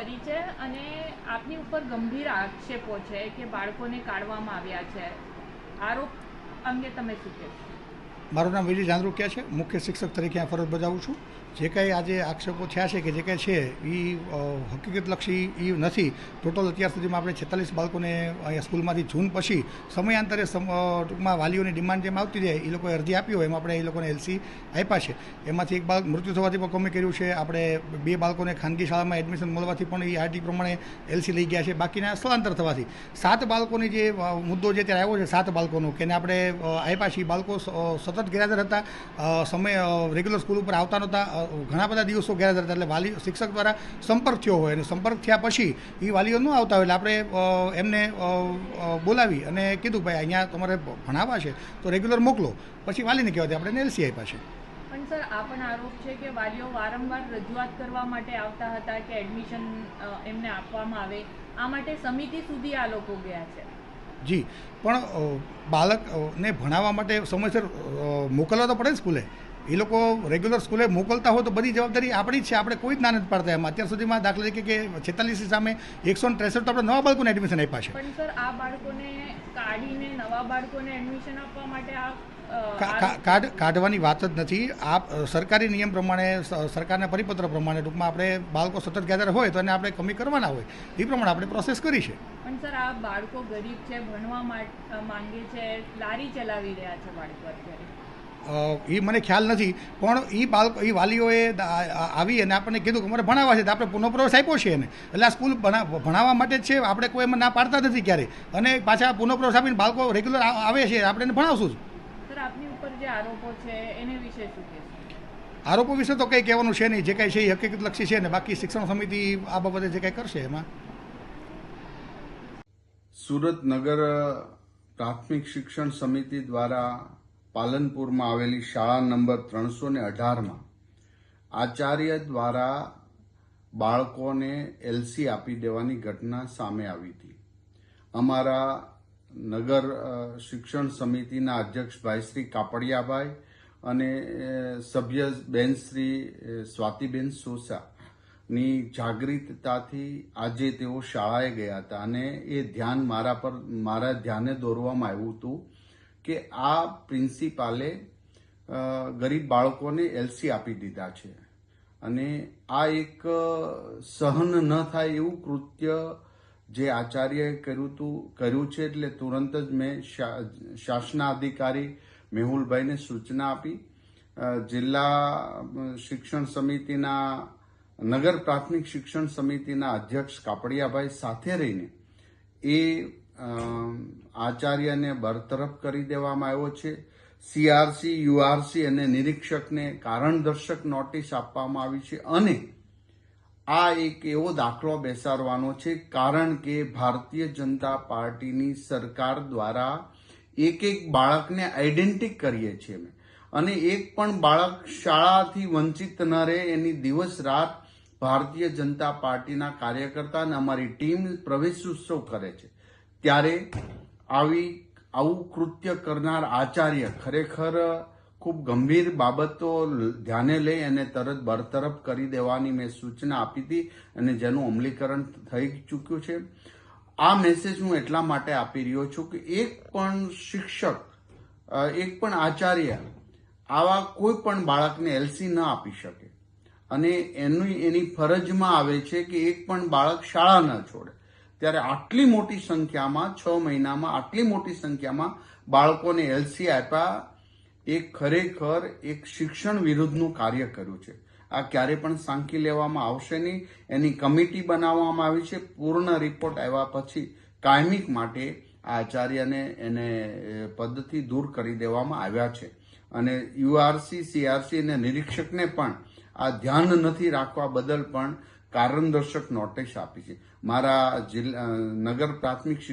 પરિચય અને આપની ઉપર ગંભીર આક્ષેપો છે કે બાળકોને કાઢવામાં આવ્યા છે. આરોપ અંગે તમે શું કહેશો? મારું નામ વિજય જાંદ્રુકિયા છે. મુખ્ય શિક્ષક તરીકે આ ફરજ બજાવું છું. જે કાંઈ આજે આક્ષેપો થયા છે કે જે કાંઈ છે એ હકીકતલક્ષી એ નથી. ટોટલ અત્યાર સુધીમાં આપણે છેતાલીસ બાળકોને અહીંયા સ્કૂલમાંથી જૂન પછી સમયાંતરે સમ ટૂંકમાં વાલીઓની ડિમાન્ડ જેમ આવતી જાય એ લોકોએ અરજી આપી હોય એમાં આપણે એ લોકોને એલસી આપ્યા છે. એમાંથી એક બાળક મૃત્યુ થવાથી પણ કમી કર્યું છે. આપણે બે બાળકોને ખાનગી શાળામાં એડમિશન મળવાથી પણ એ આરટી પ્રમાણે એલસી લઈ ગયા છે. બાકીના સ્થળાંતર થવાથી. સાત બાળકોની જે મુદ્દો જે ત્યારે આવ્યો છે સાત બાળકોનો કે આપણે આપ્યા છે. એ બાળકો સ- અ, સતત ગેરહાજર હતા. સમય રેગ્યુલર સ્કૂલ ઉપર આવતા નહોતા. ઘણા બધા દિવસો ગેરહાજર હતા. એટલે વાલી, શિક્ષક દ્વારા સંપર્ક થયો હોય અને સંપર્ક થયા પછી એ વાલીઓ ન આવતા હોય એટલે આપણે એમને બોલાવી અને કીધું, ભાઈ, અહીંયા તમારે ભણાવવા છે, તો રેગ્યુલર મોકલો. પછી વાલીને કહેવાથી આપણે એલસી આપ્યા છે. પણ સર, આ પણ આરોપ છે કે વાલીઓ વારંવાર રજૂઆત કરવા માટે આવતા હતા કે એડમિશન એમને આપવામાં આવે. આ માટે સમિતિ સુધી આ લોકો ગયા છે. જી. પણ બાળકને ભણાવવા માટે સમયસર મોકલવા તો પડે ને સ્કૂલે. એ લોકો રેગ્યુલર સ્કૂલે મોકલતા હોય તો બધી જવાબદારી આપણી જ છે. આપણે કોઈ જ ના નથી પાડતા એમાં. અત્યાર સુધીમાં દાખલા તરીકે કે છેતાલીસ સામે એકસો ત્રેસઠ તો આપણે નવા બાળકોને એડમિશન આપ્યા છે. પણ સર, આ બાળકોને કાઢીને નવા બાળકોને એડમિશન આપવા માટે આ કાઢવાની વાત જ નથી. આ સરકારી નિયમ પ્રમાણે સરકારના પરિપત્ર પ્રમાણે ટૂંકમાં આપણે બાળકો સતત ગેધર હોય તો એને આપણે કમી કરવાના હોય. એ પ્રમાણે આપણે પ્રોસેસ કરી છે. પણ સર આ બાળકો ગરીબ છે ભણવા માંગે છે લારી ચલાવી રહ્યા છે બાળકો અત્યારે. એ મને ખ્યાલ નથી. પણ એ બાળકો એ વાલીઓએ આવી અને આપણને કીધું કે અમારે ભણાવવા છે. તો આપણે પુનઃપ્રવેશ આપ્યો છે એને. એટલે આ સ્કૂલ ભણા ભણાવવા માટે જ છે. આપણે કોઈ એમાં ના પાડતા નથી ક્યારે. અને પાછા પુનઃપ્રવેશ આપીને બાળકો રેગ્યુલર આવે છે. આપણે એને ભણાવશું જ. આપની ઉપર જે આરોપો છે એને વિશે શું કહેશો? આરોપો વિશે તો કંઈ કહેવાનું છે નહીં. જે કાંઈ છે એ હકીકતલક્ષી છે ને બાકી શિક્ષણ સમિતિ આ બાબતે જે કાંઈ કરશે એમાં? સુરત નગર પ્રાથમિક શિક્ષણ સમિતિ દ્વારા પાલનપુરમાં આવેલી શાળા નંબર ત્રણસો ને અઢારમાં આચાર્ય દ્વારા બાળકોને એલસી આપી દેવાની ઘટના સામે આવી હતી. અમારા નગર શિક્ષણ સમિતિના અધ્યક્ષ ભાઈ શ્રી કાપડિયાભાઈ અને સભ્ય બેન શ્રી સ્વાતિબેન સોસા ની જાગૃતતાથી આજે તેઓ શાળાએ ગયા હતા. અને એ ધ્યાન મારા પર, મારા ધ્યાને દોરવામાં આવ્યું હતું કે આ પ્રિન્સિપાલે ગરીબ બાળકોને એલસી આપી દીધા છે. અને આ એક સહન ન થાય એવું કૃત્ય જે આચાર્યએ કર્યું હતું કર્યું છે એટલે તુરંત જ મેં શા- શાસનાધિકારી મેહુલભાઈને સૂચના આપી. જિલ્લા શિક્ષણ સમિતિના, નગર પ્રાથમિક શિક્ષણ સમિતિના અધ્યક્ષ કાપડિયાભાઈ સાથે રહીને એ આચાર્યને બરતરફ કરી દેવામાં આવ્યો છે. સીઆરસી, યુઆરસી અને નિરીક્ષકને કારણદર્શક નોટિસ આપવામાં આવી છે અને આ એક એવો દાખલો બેસાડવાનો છે, કારણ કે ભારતીય જનતા પાર્ટીની સરકાર દ્વારા એક એક બાળકને આઈડેન્ટિક કરીએ છીએ અમે. અને એક પણ બાળક શાળાથી વંચિત ન રહે એની દિવસ રાત ભારતીય જનતા પાર્ટીના કાર્યકર્તા અને અમારી ટીમ પ્રવેશ ઉત્સવ કરે છે. ત્યારે આવી આવું કૃત્ય કરનાર આચાર્ય ખરેખર ખૂબ ગંભીર બાબતો ધ્યાને લઈ અને તરત બરતરફ કરી દેવાની મેં સૂચના આપી હતી અને જેનું અમલીકરણ થઈ ચૂક્યું છે. આ મેસેજ હું એટલા માટે આપી રહ્યો છું કે એક પણ શિક્ષક એક પણ આચાર્ય આવા કોઈ પણ બાળકને એલસી ન આપી શકે. અને એની એની ફરજમાં આવે છે કે એક પણ બાળક શાળા ન છોડે. ત્યારે આટલી મોટી સંખ્યામાં, છ મહિનામાં આટલી મોટી સંખ્યામાં બાળકોને એલસી આપ્યા એ ખરેખર એક શિક્ષણ વિરુદ્ધનું કાર્ય કર્યું છે. આ ક્યારે પણ સાંકી લેવામાં આવશે નહીં. એની કમિટી બનાવવામાં આવી છે. પૂર્ણ રિપોર્ટ આવ્યા પછી કાયમિક માટે આચાર્યને એને પદથી દૂર કરી દેવામાં આવ્યા છે. અને યુઆરસી, સીઆરસી અને નિરીક્ષકને પણ આ ધ્યાન નથી રાખવા બદલ પણ કારણદર્શક નોટિસ આપી છે. મારા જિલ્લા નગર પ્રાથમિક